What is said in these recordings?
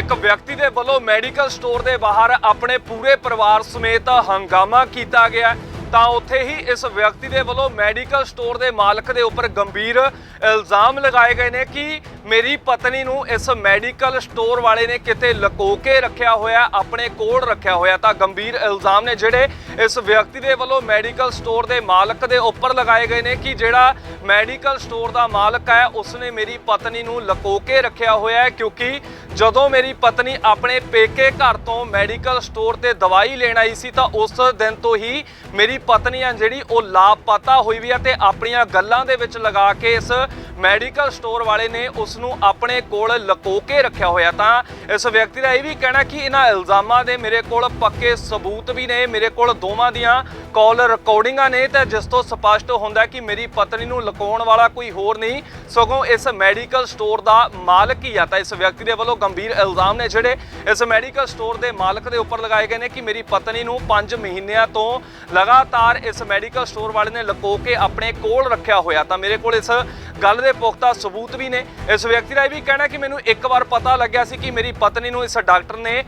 ਇੱਕ ਵਿਅਕਤੀ ਦੇ ਵੱਲੋਂ ਮੈਡੀਕਲ ਸਟੋਰ ਦੇ ਬਾਹਰ ਆਪਣੇ ਪੂਰੇ ਪਰਿਵਾਰ ਸਮੇਤ ਹੰਗਾਮਾ ਕੀਤਾ ਗਿਆ ਤਾਂ ਉੱਥੇ ਹੀ ਇਸ ਵਿਅਕਤੀ ਦੇ ਵੱਲੋਂ ਮੈਡੀਕਲ ਸਟੋਰ ਦੇ ਮਾਲਕ ਦੇ ਉੱਪਰ ਗੰਭੀਰ ਇਲਜ਼ਾਮ ਲਗਾਏ ਗਏ ਨੇ ਕਿ ਮੇਰੀ ਪਤਨੀ ਨੂੰ ਇਸ ਮੈਡੀਕਲ ਸਟੋਰ ਵਾਲੇ ਨੇ ਕਿਤੇ ਲੁਕੋ ਕੇ ਰੱਖਿਆ ਹੋਇਆ, ਆਪਣੇ ਕੋਲ ਰੱਖਿਆ ਹੋਇਆ ਤਾਂ ਗੰਭੀਰ ਇਲਜ਼ਾਮ ਨੇ ਜਿਹੜੇ ਇਸ ਵਿਅਕਤੀ ਦੇ ਵੱਲੋਂ ਮੈਡੀਕਲ ਸਟੋਰ ਦੇ ਮਾਲਕ ਦੇ ਉੱਪਰ ਲਗਾਏ ਗਏ ਨੇ ਕਿ ਜਿਹੜਾ ਮੈਡੀਕਲ ਸਟੋਰ ਦਾ ਮਾਲਕ ਹੈ, ਉਸਨੇ ਮੇਰੀ ਪਤਨੀ ਨੂੰ ਲੁਕੋ ਕੇ ਰੱਖਿਆ ਹੋਇਆ ਹੈ ਕਿਉਂਕਿ ਜਦੋਂ ਮੇਰੀ ਪਤਨੀ ਆਪਣੇ ਪੇਕੇ ਘਰ ਤੋਂ ਮੈਡੀਕਲ ਸਟੋਰ ਤੇ ਦਵਾਈ ਲੈਣ ਆਈ ਸੀ ਤਾਂ ਉਸ ਦਿਨ ਤੋਂ ਹੀ ਮੇਰੀ ਪਤਨੀ ਆ ਜਿਹੜੀ ਉਹ ਲਾਪਤਾ ਹੋਈ ਵੀ ਆ ਤੇ ਆਪਣੀਆਂ ਗੱਲਾਂ ਦੇ ਵਿੱਚ ਲਗਾ ਕੇ ਇਸ ਮੈਡੀਕਲ ਸਟੋਰ ਵਾਲੇ ਨੇ ਉਸ ਨੂੰ ਆਪਣੇ ਕੋਲ ਲੁਕੋ ਕੇ ਰੱਖਿਆ ਹੋਇਆ ਤਾਂ ਇਸ ਵਿਅਕਤੀ ਦਾ ਇਹ ਵੀ ਕਹਿਣਾ ਕਿ ਇਹਨਾਂ ਇਲਜ਼ਾਮਾਂ ਦੇ ਮੇਰੇ ਕੋਲ ਪੱਕੇ ਸਬੂਤ ਵੀ ਨੇ, ਮੇਰੇ ਕੋਲ ਦੋਵਾਂ ਦੀਆਂ ਕਾਲ ਰਿਕਾਰਡਿੰਗਾਂ ਨੇ ਤਾਂ ਜਿਸ ਤੋਂ ਸਪਸ਼ਟ ਹੁੰਦਾ ਕਿ ਮੇਰੀ ਪਤਨੀ ਨੂੰ ਲੁਕਾਉਣ ਵਾਲਾ ਕੋਈ ਹੋਰ ਨਹੀਂ, ਸਗੋਂ ਇਸ ਮੈਡੀਕਲ ਸਟੋਰ ਦਾ ਮਾਲਕ ਹੀ ਆ। ਤਾਂ ਇਸ ਵਿਅਕਤੀ ਦੇ ਵੱਲੋਂ ਗੰਭੀਰ ਇਲਜ਼ਾਮ ਨੇ ਜਿਹੜੇ ਇਸ ਮੈਡੀਕਲ ਸਟੋਰ ਦੇ ਮਾਲਕ ਦੇ ਉੱਪਰ ਲਗਾਏ ਗਏ ਨੇ ਕਿ ਮੇਰੀ ਪਤਨੀ ਨੂੰ 5 ਮਹੀਨਿਆਂ ਤੋਂ ਲਗਾਤਾਰ ਇਸ ਮੈਡੀਕਲ ਸਟੋਰ ਵਾਲੇ ਨੇ ਲੁਕੋ ਕੇ ਆਪਣੇ ਕੋਲ ਰੱਖਿਆ ਹੋਇਆ। ਤਾਂ ਮੇਰੇ ਕੋਲ ਇਸ ਗੱਲ ਦੇ ਪੁਖਤਾ ਸਬੂਤ ਵੀ ਨੇ। ਇਸ ਵਿਅਕਤੀ ਦਾ ਇਹ ਵੀ ਕਹਿਣਾ ਕਿ ਮੈਨੂੰ ਇੱਕ ਵਾਰ ਪਤਾ ਲੱਗਿਆ ਸੀ ਕਿ ਮੇਰੀ ਪਤਨੀ ਨੂੰ ਇਸ ਡਾਕਟਰ ਨੇ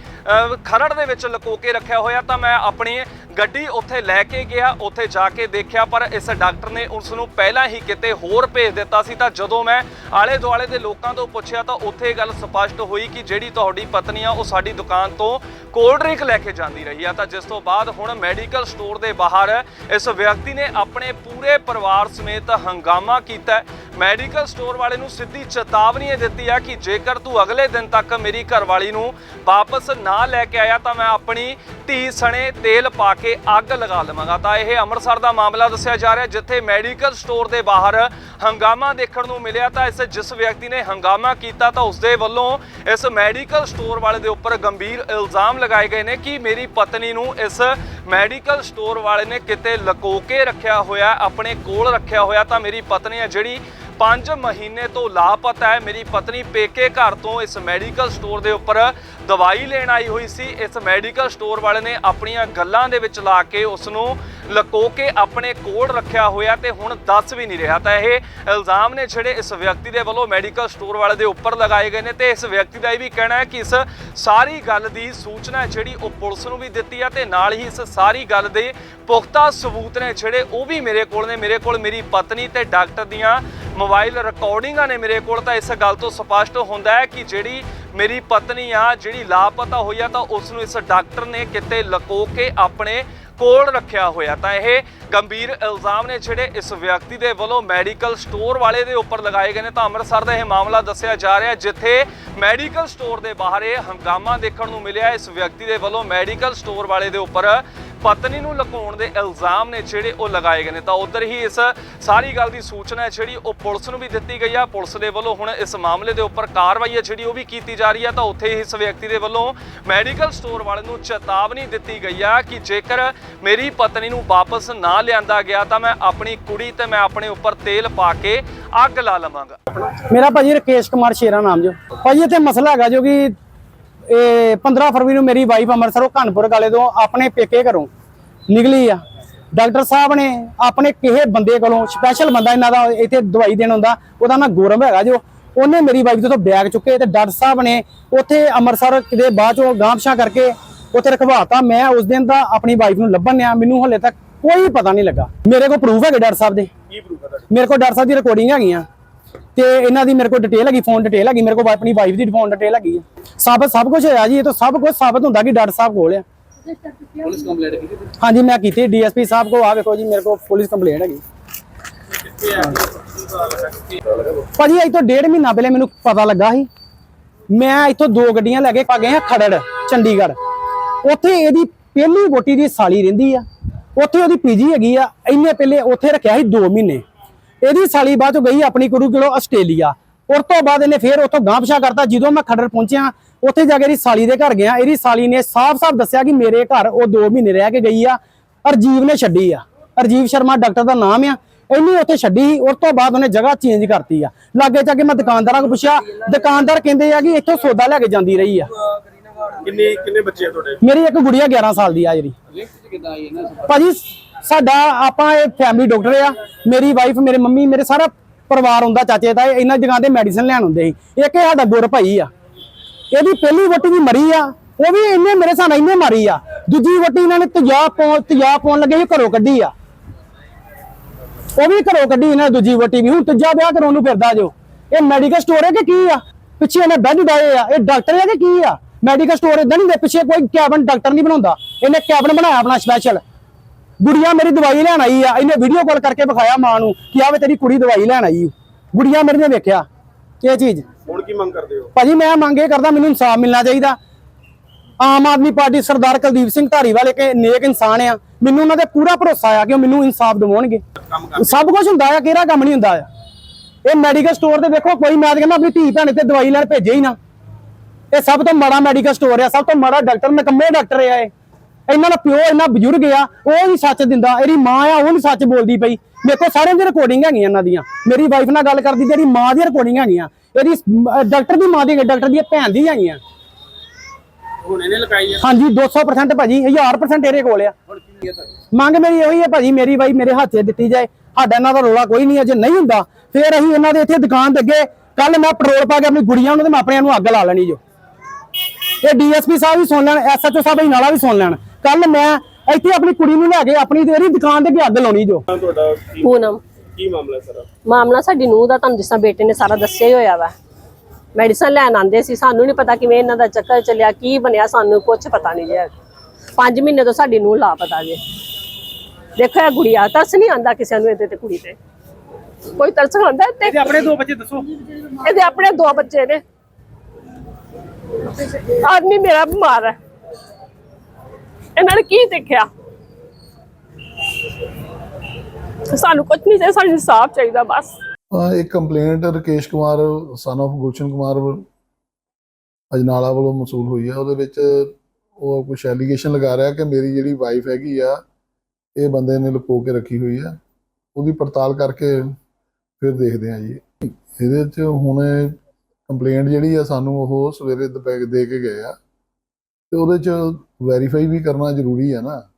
ਖਰੜ ਦੇ ਵਿੱਚ ਲੁਕੋ ਕੇ ਰੱਖਿਆ ਹੋਇਆ। ਤਾਂ ਮੈਂ ਆਪਣੀ ਗੱਡੀ ਉੱਥੇ ਲੈ ਕੇ ਗਿਆ, ਉੱਥੇ ਜਾ ਕੇ ਦੇਖਿਆ, ਪਰ ਇਸ ਡਾਕਟਰ ਨੇ ਉਸ ਨੂੰ ਪਹਿਲਾਂ ਹੀ ਕਿਤੇ ਹੋਰ ਭੇਜ ਦਿੱਤਾ ਸੀ। ਤਾਂ ਜਦੋਂ ਮੈਂ ਆਲੇ ਦੁਆਲੇ ਦੇ ਲੋਕਾਂ ਤੋਂ ਪੁੱਛਿਆ, ਤਾਂ ਉੱਥੇ ਇਹ ਗੱਲ ਸਪਸ਼ਟ ਹੋਈ ਕਿ ਜਿਹੜੀ ਤੁਹਾਡੀ ਪਤਨੀ ਆ, ਉਹ ਸਾਡੀ ਦੁਕਾਨ ਤੋਂ ਕੋਲਡ ਡਰਿੰਕ ਲੈ ਕੇ ਜਾਂਦੀ ਰਹੀ ਆ। ਤਾਂ ਜਿਸ ਤੋਂ ਬਾਅਦ ਹੁਣ ਮੈਡੀਕਲ ਸਟੋਰ ਦੇ ਬਾਹਰ ਇਸ ਵਿਅਕਤੀ ਨੇ ਆਪਣੇ ਪੂਰੇ ਪਰਿਵਾਰ ਸਮੇਤ ਹੰਗਾਮਾ ਕੀਤਾ। ਮੈਡੀਕਲ ਸਟੋਰ ਵਾਲੇ ਨੂੰ ਸਿੱਧੀ ਚੇਤਾਵਨੀ ਇਹ ਦਿੱਤੀ ਆ ਕਿ ਜੇਕਰ ਤੂੰ ਅਗਲੇ ਦਿਨ ਤੱਕ ਮੇਰੀ ਘਰਵਾਲੀ ਨੂੰ ਵਾਪਸ ਨਾ ਲੈ ਕੇ ਆਇਆ ਤਾਂ ਮੈਂ ਆਪਣੀ ਧੀ ਸਣੇ ਤੇਲ ਪਾ ਕੇ ਅੱਗ ਲਗਾ ਲਵਾਂਗਾ। ਤਾਂ ਇਹ ਅੰਮ੍ਰਿਤਸਰ ਦਾ ਮਾਮਲਾ ਦੱਸਿਆ ਜਾ ਰਿਹਾ, ਜਿੱਥੇ ਮੈਡੀਕਲ ਸਟੋਰ ਦੇ ਬਾਹਰ ਹੰਗਾਮਾ ਦੇਖਣ ਨੂੰ ਮਿਲਿਆ ਤਾਂ ਇਸ ਜਿਸ ਵਿਅਕਤੀ ਨੇ ਹੰਗਾਮਾ ਕੀਤਾ ਤਾਂ ਉਸ ਦੇ ਵੱਲੋਂ ਇਸ ਮੈਡੀਕਲ ਸਟੋਰ ਵਾਲੇ ਦੇ ਉੱਪਰ ਗੰਭੀਰ ਇਲਜ਼ਾਮ ਲਗਾਏ ਗਏ ਨੇ ਕਿ ਮੇਰੀ ਪਤਨੀ ਨੂੰ ਇਸ ਮੈਡੀਕਲ ਸਟੋਰ ਵਾਲੇ ਨੇ ਕਿਤੇ ਲਕੋ ਕੇ ਰੱਖਿਆ ਹੋਇਆ, ਆਪਣੇ ਕੋਲ ਰੱਖਿਆ ਹੋਇਆ ਤਾਂ ਮੇਰੀ ਪਤਨੀ ਹੈ ਜਿਹੜੀ 5 ਮਹੀਨੇ ਤੋਂ ਲਾਪਤਾ ਹੈ। ਮੇਰੀ ਪਤਨੀ ਪੇਕੇ ਘਰ ਤੋਂ ਇਸ ਮੈਡੀਕਲ ਸਟੋਰ ਦੇ ਉੱਪਰ ਦਵਾਈ ਲੈਣ ਆਈ ਹੋਈ ਸੀ। ਇਸ ਮੈਡੀਕਲ ਸਟੋਰ ਵਾਲੇ ਨੇ ਆਪਣੀਆਂ ਗੱਲਾਂ ਦੇ ਵਿੱਚ ਲਾ ਕੇ ਉਸ ਨੂੰ ਲੁਕੋ ਕੇ ਆਪਣੇ ਕੋਲ ਰੱਖਿਆ ਹੋਇਆ ਤੇ ਹੁਣ ਦੱਸ ਵੀ ਨਹੀਂ ਰਿਹਾ। ਤਾਂ ਇਹ ਇਲਜ਼ਾਮ ਨੇ ਜਿਹੜੇ ਇਸ ਵਿਅਕਤੀ ਦੇ ਵੱਲੋਂ ਮੈਡੀਕਲ ਸਟੋਰ ਵਾਲੇ ਦੇ ਉੱਪਰ ਲਗਾਏ ਗਏ ਨੇ ਤੇ ਇਸ ਵਿਅਕਤੀ ਦਾ ਇਹ ਵੀ ਕਹਿਣਾ ਹੈ ਕਿ ਇਸ ਸਾਰੀ ਗੱਲ ਦੀ ਸੂਚਨਾ ਜਿਹੜੀ ਉਹ ਪੁਲਿਸ ਨੂੰ ਵੀ ਦਿੱਤੀ ਆ ਤੇ ਨਾਲ ਹੀ ਇਸ ਸਾਰੀ ਗੱਲ ਦੇ ਪੁਖਤਾ ਸਬੂਤ ਨੇ ਜਿਹੜੇ ਉਹ ਵੀ ਮੇਰੇ ਕੋਲ ਨੇ। ਮੇਰੇ ਕੋਲ ਮੇਰੀ ਪਤਨੀ ਤੇ ਡਾਕਟਰ ਦੀਆਂ ਮੋਬਾਈਲ ਰਿਕਾਰਡਿੰਗਾਂ ਨੇ ਮੇਰੇ ਕੋਲ ਤਾਂ ਇਸ ਗੱਲ ਤੋਂ ਸਪਸ਼ਟ ਹੁੰਦਾ ਹੈ ਕਿ ਜਿਹੜੀ ਮੇਰੀ ਪਤਨੀ ਆ, ਜਿਹੜੀ ਲਾਪਤਾ ਹੋਈ ਆ, ਤਾਂ ਉਸ ਨੂੰ ਇਸ ਡਾਕਟਰ ਨੇ ਕਿਤੇ ਲਕੋ ਕੇ ਆਪਣੇ ਕੋਲ ਰੱਖਿਆ ਹੋਇਆ। ਤਾਂ ਇਹ ਗੰਭੀਰ ਇਲਜ਼ਾਮ ਨੇ ਜਿਹੜੇ ਇਸ ਵਿਅਕਤੀ ਦੇ ਵੱਲੋਂ ਮੈਡੀਕਲ ਸਟੋਰ ਵਾਲੇ ਦੇ ਉੱਪਰ ਲਗਾਏ ਗਏ ਨੇ। ਤਾਂ ਅੰਮ੍ਰਿਤਸਰ ਦਾ ਇਹ ਮਾਮਲਾ ਦੱਸਿਆ ਜਾ ਰਿਹਾ, ਜਿੱਥੇ ਮੈਡੀਕਲ ਸਟੋਰ ਦੇ ਬਾਹਰ ਇਹ ਹੰਗਾਮਾ ਦੇਖਣ ਨੂੰ ਮਿਲਿਆ। ਇਸ ਵਿਅਕਤੀ ਦੇ ਵੱਲੋਂ ਮੈਡੀਕਲ ਸਟੋਰ ਵਾਲੇ ਦੇ ਉੱਪਰ ਪਤਨੀ ਨੂੰ ਲੁਕਾਉਣ ਦੇ ਇਲਜ਼ਾਮ ਨੇ ਜਿਹੜੇ ਉਹ ਲਗਾਏ ਗਏ ਨੇ। ਤਾਂ ਉਧਰ ਹੀ ਇਸ ਸਾਰੀ ਗੱਲ ਦੀ ਸੂਚਨਾ ਹੈ ਜਿਹੜੀ ਉਹ ਪੁਲਿਸ ਨੂੰ ਵੀ ਦਿੱਤੀ ਗਈ ਆ। ਪੁਲਿਸ ਦੇ ਵੱਲੋਂ ਹੁਣ ਇਸ ਮਾਮਲੇ ਦੇ ਉੱਪਰ ਕਾਰਵਾਈ ਹੈ ਜਿਹੜੀ ਉਹ ਵੀ ਕੀਤੀ ਜਾ ਰਹੀ ਆ ਤਾਂ ਉੱਥੇ ਹੀ ਇਸ ਵਿਅਕਤੀ ਦੇ ਵੱਲੋਂ ਮੈਡੀਕਲ ਸਟੋਰ ਵਾਲੇ ਨੂੰ ਚੇਤਾਵਨੀ ਦਿੱਤੀ ਗਈ ਆ ਕਿ ਜੇਕਰ ਮੇਰੀ ਪਤਨੀ ਨੂੰ ਵਾਪਸ ਨਾ ਲਿਆਂਦਾ ਗਿਆ ਤਾਂ ਮੈਂ ਆਪਣੀ ਕੁੜੀ ਤੇ ਮੈਂ ਆਪਣੇ ਉੱਪਰ ਤੇਲ ਪਾ ਕੇ ਅੱਗ ਲਾ ਲਵਾਂਗਾ। ਮੇਰਾ ਭਾਜੀ ਰਕੇਸ਼ ਕੁਮਾਰ ਸ਼ੇਰਾ ਨਾਮ ਜੋ। ਭਾਜੀ, ਇੱਥੇ ਮਸਲਾ ਹੈਗਾ ਜੋ ਕਿ ਇਹ 15 ਫਰਵਰੀ ਨੂੰ ਮੇਰੀ ਵਾਈਫ ਅੰਮ੍ਰਿਤਸਰੋਂ ਕਾਨਪੁਰ ਕਾਲੇ ਤੋਂ ਆਪਣੇ ਪੇਕੇ ਘਰੋਂ ਨਿਕਲੀ ਆ। ਡਾਕਟਰ ਸਾਹਿਬ ਨੇ ਆਪਣੇ ਕਿਸੇ ਬੰਦੇ ਕੋਲੋਂ ਸਪੈਸ਼ਲ ਬੰਦਾ ਇਹਨਾਂ ਦਾ ਇੱਥੇ ਦਵਾਈ ਦੇਣ ਹੁੰਦਾ ਉਹਦਾ ਨਾਂ ਗੌਰਵ ਹੈਗਾ ਜੋ। ਉਹਨੇ ਮੇਰੀ ਵਾਈਫ ਤੋਂ ਬੈਗ ਚੁੱਕੇ ਤੇ ਡਾਕਟਰ ਸਾਹਿਬ ਨੇ ਉੱਥੇ ਅੰਮ੍ਰਿਤਸਰ ਕਿਤੇ ਬਾਅਦ ਚੋਂ ਗਾਂਵਸ਼ਾ ਕਰਕੇ ਉੱਥੇ ਰਖਵਾਤਾ। ਮੈਂ ਉਸ ਦਿਨ ਦਾ ਆਪਣੀ ਵਾਈਫ ਨੂੰ ਲੱਭਣ ਆ ਮੈਨੂੰ ਹਲੇ ਤੱਕ ਕੋਈ ਪਤਾ ਨਹੀਂ ਲੱਗਾ। ਮੇਰੇ ਕੋਲ ਪ੍ਰੂਫ ਹੈਗੇ ਡਾਕਟਰ ਸਾਹਿਬ ਦੇ। ਕੀ ਪ੍ਰੂਫ ਹੈ ਮੇਰੇ ਕੋਲ ਡਾਕਟਰ ਸਾਹਿਬ ਦੀ ਰਿਕਾਰਡਿੰਗ ਹੈਗੀਆਂ। ਤੇ ਇਹਨਾਂ ਦੀ ਮੇਰੇ ਕੋਲ ਡਿਟੇਲ ਹੈਗੀ ਫੋਨ ਡਿਟੇਲ ਹੈਗੀ ਮੇਰੇ ਕੋਲ ਆਪਣੀ ਵਾਈਫ ਦੀ ਫੋਨ ਡਿਟੇਲ ਹੈਗੀ ਆ। ਸਭ ਸਭ ਕੁਝ ਹੋਇਆ ਜੀ ਇਹ ਤਾਂ ਸਭ ਕੁਝ ਸਾਬਤ ਹੁੰਦਾ ਕਿ ਡਾਕਟਰ ਸਾਹਿਬ ਕੋਲ ਆ। ਪੁਲਿਸ ਕੰਪਲੇਂਟ ਕੀਤੀ? ਹਾਂਜੀ ਮੈਂ ਕੀਤੀ ਡੀਐਸਪੀ ਸਾਹਿਬ ਕੋ ਆ ਵੇਖੋ ਜੀ ਮੇਰੇ ਕੋਲ ਪੁਲਿਸ ਕੰਪਲੇਂਟ ਹੈਗੀ। ਭਾਜੀ ਅੱਜ ਤੋਂ ਡੇਢ ਮਹੀਨਾ ਪਹਿਲੇ ਮੈਨੂੰ ਪਤਾ ਲੱਗਾ ਸੀ। ਮੈਂ ਇੱਥੋਂ ਦੋ ਗੱਡੀਆਂ ਲੈ ਕੇ ਆ ਗਏ ਆ ਖੜੜ ਚੰਡੀਗੜ੍ਹ। ਉੱਥੇ ਇਹਦੀ ਪਹਿਲੀ ਵੋਟੀ ਦੀ ਸਾਲੀ ਰਹਿੰਦੀ ਆ। ਉੱਥੇ ਉਹਦੀ ਪੀਜੀ ਹੈਗੀ ਆ। ਇੰਨੇ ਪਹਿਲੇ ਉੱਥੇ ਰੱਖਿਆ ਸੀ 2 ਮਹੀਨੇ। ਇਹਦੀ ਸਾਲੀ ਬਾਅਦ ਚੋਂ ਗਈ ਆਪਣੀ ਗੁਰੂ ਕਿਲੋ ਆਸਟ੍ਰੇਲੀਆ। ਉਸ ਤੋਂ ਬਾਅਦ ਇਹਨੇ ਫੇਰ ਉੱਥੋਂ ਗਾਂਪਸ਼ਾ ਕਰਤਾ। ਜਦੋਂ ਮੈਂ ਖੜੜ ਪਹੁੰਚਿਆ ਉੱਥੇ ਜਾ ਕੇ ਇਹਦੀ ਸਾਲੀ ਦੇ ਘਰ ਗਿਆ। ਇਹਦੀ ਸਾਲੀ ਨੇ ਸਾਫ਼-ਸਾਫ਼ ਦੱਸਿਆ ਕਿ ਮੇਰੇ ਘਰ ਉਹ 2 ਮਹੀਨੇ ਰਹਿ ਕੇ ਗਈ ਆ। ਅਰਜੀਵ ਨੇ ਛੱਡੀ ਆ। ਅਰਜੀਵ ਸ਼ਰਮਾ ਡਾਕਟਰ ਦਾ ਨਾਮ ਆ। ਇਹਨੇ ਉੱਥੇ ਛੱਡੀ ਉਸ ਤੋਂ ਬਾਅਦ ਉਹਨੇ ਜਗ੍ਹਾ ਚੇਂਜ ਕਰਤੀ ਆ। ਲਾਗੇ ਜਾ ਕੇ ਮੈਂ ਦੁਕਾਨਦਾਰਾਂ ਕੋਲ ਪੁੱਛਿਆ ਦੁਕਾਨਦਾਰ ਕਹਿੰਦੇ ਆ ਕਿ ਇੱਥੋਂ ਸੌਦਾ ਲੈ ਕੇ ਜਾਂਦੀ ਰਹੀ ਆ। ਕਿੰਨੇ ਕਿੰਨੇ ਬੱਚੇ ਆ ਤੁਹਾਡੇ? ਮੇਰੀ ਇੱਕ ਗੁੜੀਆ 11 ਸਾਲ ਦੀ ਆ ਜਿਹੜੀ। ਲਿੰਕ ਕਿਦਾਂ ਆਈ ਇਹਨਾਂ ਭਾਜੀ ਸਾਡਾ ਆਪਾਂ ਇਹ ਫੈਮਿਲੀ ਡਾਕਟਰ ਆ, ਮੇਰੀ ਵਾਈਫ ਮੇਰੇ ਮੰਮੀ, ਮੇਰੇ ਸਾਰਾ ਪਰਿਵਾਰ ਹੁੰਦਾ, ਚਾਚੇ ਦਾ ਇਹਨਾਂ ਜਗ੍ਹਾ ਤੇ ਮੈਡੀਸਨ ਲੈਣ ਹੁੰਦੇ ਸੀ। ਇੱਕ ਇਹ ਸਾਡਾ ਗੁਰ ਭਾਈ ਆ। ਇਹਦੀ ਪਹਿਲੀ ਵੋਟੀ ਵੀ ਮਰੀ ਆ, ਉਹ ਵੀ ਇਹਨੇ ਮੇਰੇ ਸਾਹ ਨਾਲ ਇਹਨੇ ਮਾਰੀ ਆ। ਦੂਜੀ ਵੋਟੀ ਇਹਨਾਂ ਨੇ ਤੇਜ਼ਾਬ ਪਾਉਣ ਤੇਜ਼ਾਬ ਪਾਉਣ ਲੱਗੇ ਸੀ, ਘਰੋਂ ਕੱਢੀ ਆ। ਉਹ ਵੀ ਘਰੋਂ ਕੱਢੀ ਇਹਨਾਂ ਨੇ ਦੂਜੀ ਵੋਟੀ ਵੀ। ਹੁਣ ਤੀਜਾ ਵਿਆਹ ਕਰਾਉਣ ਨੂੰ ਫਿਰਦਾ ਜੋ। ਇਹ ਮੈਡੀਕਲ ਸਟੋਰ ਹੈ ਕਿ ਕੀ ਆ? ਪਿੱਛੇ ਇਹਨੇ ਬੈੱਡ ਡਾਏ ਆ। ਇਹ ਡਾਕਟਰ ਹੈ ਕਿ ਕੀ ਆ? ਮੈਡੀਕਲ ਸਟੋਰ ਇਦਾਂ ਨਹੀਂ ਦੇ ਪਿੱਛੇ ਕੋਈ ਕੈਬਨ ਡਾਕਟਰ ਨਹੀਂ ਬਣਾਉਂਦਾ। ਇਹਨੇ ਕੈਬਨ ਬਣਾਇਆ ਆਪਣਾ ਸਪੈਸ਼ਲ ਗੁੜੀਆ ਮੇਰੀ ਦਵਾਈ ਲੈਣ ਆਈ ਆ ਇਹਨੇ ਵੀਡੀਓ ਕਾਲ ਕਰਕੇ ਵਿਖਾਇਆ ਮਾਂ ਨੂੰ ਕਿ ਆ ਵੇ ਤੇਰੀ ਕੁੜੀ ਦਵਾਈ ਲੈਣ ਆਈ ਓ। ਗੁੜੀਆ ਮੇਰੀ ਨੇ ਵੇਖਿਆ। ਇਹ ਚੀਜ਼? ਹੁਣ ਕੀ ਮੰਗ ਕਰਦੇ ਹੋ? ਭਾਜੀ ਮੈਂ ਮੰਗ ਇਹ ਕਰਦਾ ਮੈਨੂੰ ਇਨਸਾਫ ਮਿਲਣਾ ਚਾਹੀਦਾ। ਆਮ ਆਦਮੀ ਪਾਰਟੀ ਸਰਦਾਰ ਕੁਲਦੀਪ ਸਿੰਘ ਧਾਰੀਵਾਲ ਇੱਕ ਨੇਕ ਇਨਸਾਨ ਆ। ਮੈਨੂੰ ਉਹਨਾਂ ਤੇ ਪੂਰਾ ਭਰੋਸਾ ਆ ਕਿ ਉਹ ਮੈਨੂੰ ਇਨਸਾਫ ਦਿਵਾਉਣਗੇ। ਸਭ ਕੁਝ ਹੁੰਦਾ ਆ ਕਿਹੜਾ ਕੰਮ ਨਹੀਂ ਹੁੰਦਾ ਆ। ਇਹ ਮੈਡੀਕਲ ਸਟੋਰ ਤੇ ਦੇਖੋ ਕੋਈ ਮੈਂ ਕਹਿੰਦਾ ਆਪਣੀ ਧੀ ਭੈਣ ਤੇ ਦਵਾਈ ਲੈਣ ਭੇਜੇ ਹੀ ਨਾ। ਇਹ ਸਭ ਤੋਂ ਮਾੜਾ ਮੈਡੀਕਲ ਸਟੋਰ ਆ ਸਭ ਤੋਂ ਮਾੜਾ ਡਾਕਟਰ ਨਕੰਮੇ ਡਾਕਟਰ ਆ ਇਹ। ਇਹਨਾਂ ਦਾ ਪਿਓ ਇੰਨਾ ਬਜ਼ੁਰਗ ਆ ਉਹ ਨਹੀਂ ਸੱਚ ਦਿੰਦਾ ਇਹਦੀ ਮਾਂ ਆ ਉਹ ਨਹੀਂ ਸੱਚ ਬੋਲਦੀ ਪਈ। ਮੇਰੇ ਕੋਲ ਸਾਰਿਆਂ ਦੀ ਰਿਕਾਰਡਿੰਗ ਹੈਗੀਆਂ ਇਹਨਾਂ ਦੀਆਂ। ਮੇਰੀ ਵਾਈਫ ਨਾਲ ਗੱਲ ਕਰਦੀ ਤੇ ਇਹਦੀ ਮਾਂ ਦੀਆਂ ਰਿਕਾਰਡਿੰਗ ਹੈਗੀਆਂ। ਇਹਦੀ ਡਾਕਟਰ ਦੀ ਮਾਂ ਦੀ ਡਾਕਟਰ ਦੀ ਭੈਣ ਦੀ ਹੈਗੀਆਂ। ਹੁਣ ਇਹਨੇ ਲਗਾਈ ਹੈ ਹਾਂਜੀ 200% ਭਾਜੀ 1000% ਇਹਦੇ ਕੋਲ ਆ। ਮੰਗ ਮੇਰੀ ਇਹੀ ਹੈ ਭਾਜੀ ਮੇਰੀ ਬਾਈ ਮੇਰੇ ਹੱਥ 'ਚ ਦਿੱਤੀ ਜਾਏ। ਸਾਡਾ ਇਹਨਾਂ ਦਾ ਰੋਲਾ ਕੋਈ ਨਹੀਂ ਹੈ ਜੇ ਨਹੀਂ ਹੁੰਦਾ ਫੇਰ ਅਸੀਂ ਇਹਨਾਂ ਦੇ ਇੱਥੇ ਦੁਕਾਨ ਦੇ ਅੱਗੇ ਕੱਲ ਮੈਂ ਪੈਟਰੋਲ ਪਾ ਕੇ ਆਪਣੀ ਗੁੜੀਆਂ ਨੂੰ ਤੇ ਮੈਂ ਆਪਣਿਆਂ ਨੂੰ ਅੱਗ ਲਾ ਲੈਣੀ ਜੋ। ਇਹ ਡੀਐਸਪੀ ਸਾਹਿਬ ਵੀ ਸੁਣ ਲੈਣ ਐਸਐਚਓ ਸਾਹਿਬ ਹੀ ਨਾਲਾ ਵੀ ਸੁਣ ਲੈਣ। ਕੱਲ ਮੈਂ ਇੱਥੇ ਆਪਣੀ ਕੁੜੀ ਨੂੰ ਲੈ ਕੇ ਆਪਣੀ ਇਹਦੀ ਦੁਕਾਨ ਦੇ ਅੱਗੇ ਅੱਗ ਲਾਉਣੀ ਜੋ। ਤੁਹਾਡਾ? ਕੀ ਪੂਨਮ। ਕੀ ਮਾਮਲਾ ਹੈ ਸਾਰਾ? ਮਾਮਲਾ ਸਾਡੀ ਨੂੰਹ ਦਾ ਤੁਹਾਨੂੰ ਜਿਸ ਤਰ੍ਹਾਂ ਬੇਟੇ ਨੇ ਸਾਰਾ ਦੱਸਿਆ ਹੀ ਹੋਇਆ ਵਾ। ਮੈਡੀਸਨ ਲੈਣ ਆਂਦੇ ਸੀ ਸਾਨੂੰ ਨਹੀਂ ਪਤਾ ਕਿਵੇਂ ਇਹਨਾਂ ਦਾ ਚੱਕਰ ਚੱਲਿਆ ਕੀ ਬਣਿਆ ਸਾਨੂੰ ਕੁਝ ਪਤਾ ਨਹੀਂ ਜੇ। 5 ਮਹੀਨੇ ਤੋਂ ਸਾਡੀ ਨੂੰਹ ਲਾਪਤਾ ਜੇ। ਦੇਖੋ ਇਹ ਗੁੜੀਆ ਤਰਸ ਨਹੀਂ ਆਂਦਾ ਕਿਸੇ ਨੂੰ ਇਹਦੇ ਤੇ ਕੁੜੀ ਤੇ। ਕੋਈ ਤਰਸ ਆਂਦਾ ਤੇ। ਇਹਦੇ ਆਪਣੇ ਦੋ ਬੱਚੇ ਦੱਸੋ। ਇਹਦੇ ਆਪਣੇ ਦੋ ਬੱਚੇ ਨੇ। ਆਦਮੀ ਮੇਰਾ ਬਿਮਾਰ ਹੈ। ਇਹਨਾਂ ਨੇ ਕੀ ਦੇਖਿਆ ਸਾਨੂੰ ਕੁਝ ਨਹੀਂ ਚਾਹੀਦਾ, ਸਾਨੂੰ ਇਨਸਾਫ ਚਾਹੀਦਾ ਬਸ। ਇੱਕ complaint Rakesh Kumar son of Gulshan Kumar Ajnala ਵੱਲੋਂ ਮਸੂਲ ਹੋਈ ਹੈ ਉਹਦੇ ਵਿੱਚ ਉਹ ਕੁਝ ਐਲੀਗੇਸ਼ਨ ਲਗਾ ਰਿਹਾ ਕਿ ਮੇਰੀ ਜਿਹੜੀ ਵਾਈਫ ਹੈਗੀ ਆ, ਇਹ ਬੰਦੇ ਨੇ ਲੁਕੋ ਕੇ ਰੱਖੀ ਹੋਈ ਆ। ਉਹਦੀ ਪੜਤਾਲ ਕਰਕੇ ਫਿਰ ਦੇਖਦੇ ਆ ਜੀ। ਇਹਦੇ 'ਚ ਹੁਣ ਕੰਪਲੇਂਟ ਜਿਹੜੀ ਆ, ਸਾਨੂੰ ਉਹ ਸਵੇਰੇ ਦੇ ਕੇ ਗਏ ਆ। ਤੇ ਉਹਦੇ 'ਚ ਵੈਰੀਫਾਈ ਵੀ ਕਰਨਾ ਜ਼ਰੂਰੀ ਹੈ ਨਾ।